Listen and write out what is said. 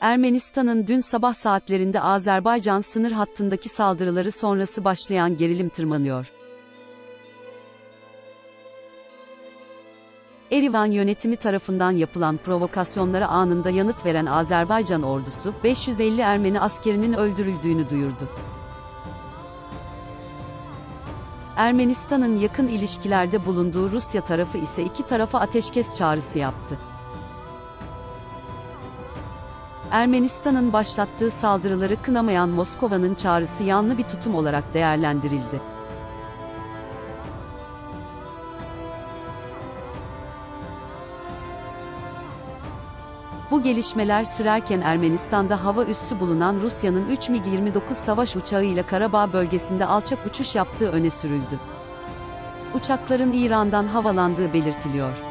Ermenistan'ın dün sabah saatlerinde Azerbaycan sınır hattındaki saldırıları sonrası başlayan gerilim tırmanıyor. Erivan yönetimi tarafından yapılan provokasyonlara anında yanıt veren Azerbaycan ordusu, 550 Ermeni askerinin öldürüldüğünü duyurdu. Ermenistan'ın yakın ilişkilerde bulunduğu Rusya tarafı ise iki tarafa ateşkes çağrısı yaptı. Ermenistan'ın başlattığı saldırıları kınamayan Moskova'nın çağrısı yanlı bir tutum olarak değerlendirildi. Bu gelişmeler sürerken Ermenistan'da hava üssü bulunan Rusya'nın 3 MiG-29 savaş uçağıyla Karabağ bölgesinde alçak uçuş yaptığı öne sürüldü. Uçakların İran'dan havalandığı belirtiliyor.